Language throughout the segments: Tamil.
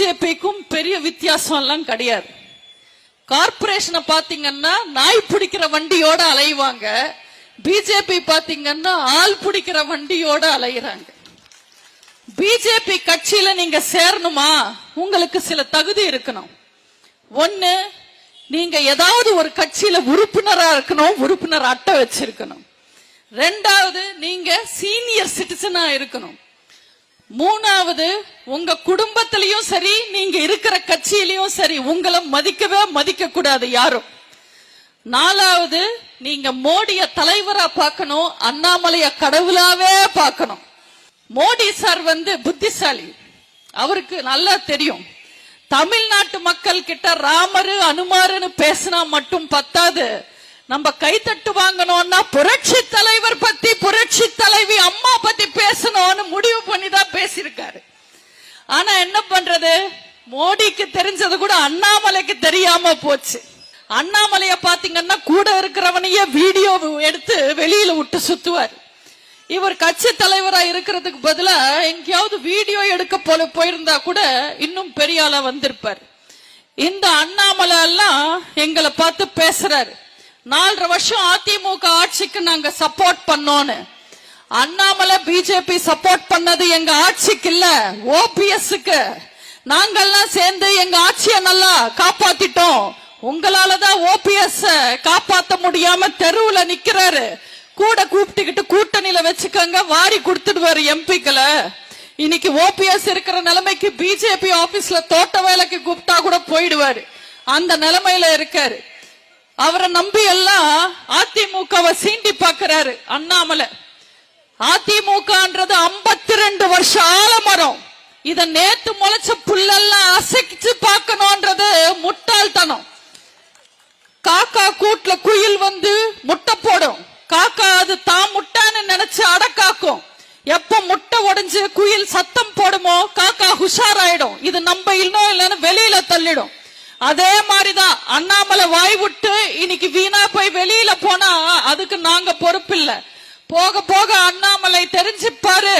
பிஜேபிக்கும் பெரிய வித்தியாசம் எல்லாம் கிடையாது கார்பரேஷனை பாத்தீங்கன்னா நாய் பிடிக்கிற வண்டியோட அலைவாங்க. பிஜேபி பாத்தீங்கன்னா ஆள் பிடிக்கிற வண்டியோட அலையுறாங்க. பிஜேபி கட்சியில நீங்க சேரணுமா? உங்களுக்கு சில தகுதி இருக்கணும். ஒண்ணு நீங்க ஏதாவது ஒரு கட்சியில உறுப்பினரா இருக்கணும் உறுப்பினர் அட்டை வச்சிருக்கணும். ரெண்டாவது நீங்க சீனியர் சிட்டிசனா இருக்கணும். மூணாவது உங்க குடும்பத்திலயும் சரி நீங்க இருக்கிற கட்சியிலயும் சரி உங்களை மதிக்கவே மதிக்க கூடாது யாரும். நாலாவது நீங்க மோடிய தலைவரா பார்க்கணும் அண்ணாமலைய கடவுளாவே பார்க்கணும். மோடி சார் வந்து புத்திசாலி. அவருக்கு நல்லா தெரியும். தமிழ்நாட்டு மக்கள் கிட்ட ராமரு அனுமாருன்னு பேசினா மட்டும் பத்தாது. நம்ம கைத்தட்டு வாங்கணும்னா புரட்சி தலைவர் பத்தி புரட்சி தலைவி அம்மா அண்ணாமலைக்கு தெரியாம போச்சு. அண்ணாமலைய பாத்தீங்கன்னா கூட இருக்கிறவனையே வீடியோ எடுத்து வெளியில விட்டு சுத்துவார். இவர் கட்சி தலைவரா இருக்கிறதுக்கு பதிலா எங்கேயாவது வீடியோ எடுக்க போல போயிருந்தா கூட இன்னும் பெரிய ஆளா வந்திருப்பார். இந்த அண்ணாமலை எல்லாம் எங்களை பார்த்து பேசுறாரு. நாலரை வருஷம் அதிமுக ஆட்சிக்கு நாங்க சப்போர்ட் பண்ணோன்னு. அண்ணாமலை பிஜேபி சப்போர்ட் பண்ணது எங்க ஆட்சிக்கு இல்ல ஓபிஎஸ்க்கு நாங்கள்லாம் சேர்ந்து எங்க ஆட்சியை நல்லா காப்பாத்திட்டோம். உங்களாலதான் ஓபிஎஸ் காப்பாத்த முடியாம தெருவுல நிக்கிறாரு. கூட கூப்பிட்டுக்கிட்டு கூட்டணியில வச்சுக்கோங்க வாரி கொடுத்துடுவாரு எம்பிக்களை. இன்னைக்கு ஓபிஎஸ் இருக்கிற நிலைமைக்கு பிஜேபி ஆபீஸ்ல தோட்ட வேலைக்கு கூப்பிட்டா கூட போயிடுவாரு. அந்த நிலைமையில இருக்காரு. அவரை நம்பி எல்லாம் அதிமுகவை சீண்டி பாக்குறாரு அண்ணாமலை. அதிமுகன்றது 52 ரெண்டு வருஷம் ஆலமரம். இத நேத்து முளைச்ச புல்லெல்லாம் அசைச்சு பார்க்கணும்ன்றது முட்டாள்தனம். காக்கா கூட்டுல குயில் வந்து முட்டை போடும். காக்கா அது தான் முட்டான்னு நினைச்சு அடக்காக்கும் எப்ப முட்டை உடைஞ்சு குயில் சத்தம் போடுமோ காக்கா உஷாராயிடும். இது நம்ம இன்னும் இல்லைன்னு வெளியில தள்ளிடும். அதே மாதிரிதான் அண்ணாமலை வாய் விட்டு இன்னைக்கு வீணா போய் வெளியில போனா அதுக்கு நாங்க பொறுப்பு இல்லை போக போக அண்ணாமலை தெரிஞ்சுப்பாரு.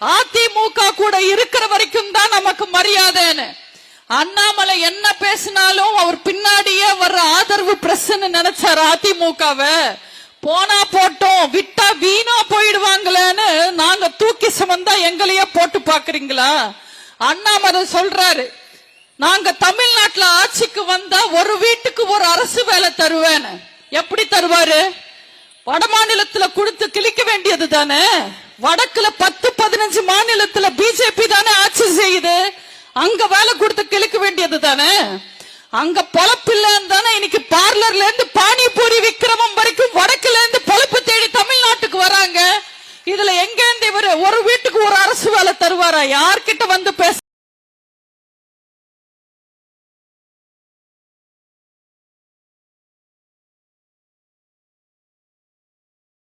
அதிமுக கூட இருக்கிற வரைக்கும் தான் நமக்கு மரியாதைன்னு. அண்ணாமலை என்ன பேசினாலும் அவர் பின்னாடியே வர்ற ஆதரவு பிரஸ்ன்னு நினைச்சாரு அதிமுகவை. போனா போட்டோம் விட்டா வீணா போயிடுவாங்களேன்னு நாங்க தூக்கி சுமந்தா எங்களையே போட்டு பாக்குறீங்களா அண்ணாமலை சொல்றாரு நாங்க தமிழ்நாட்டுல ஆட்சிக்கு வந்தா ஒரு வீட்டுக்கு ஒரு அரசு வேலை தருவேன்னு. எப்படி தருவாரு? வட மாநிலத்துல கொடுத்து கிழிக்க வேண்டியது தானே? வடக்குல பத்து பதினஞ்சு மாநிலத்துல பிஜேபி தானே ஆட்சி செய்யுது. அங்க வேலை கொடுத்து கிழிக்க வேண்டியது தானே? அங்க பொழப்பில்லன்னு தானே இன்னைக்கு பார்லர்ல இருந்து பானிபூரி விக்கிரமம் வரைக்கும் வடக்குல இருந்து பொழப்பு தேடி தமிழ்நாட்டுக்கு வராங்க. இதுல எங்க இருந்து இவர் ஒரு வீட்டுக்கு ஒரு அரசு வேலை தருவாரா? யார்கிட்ட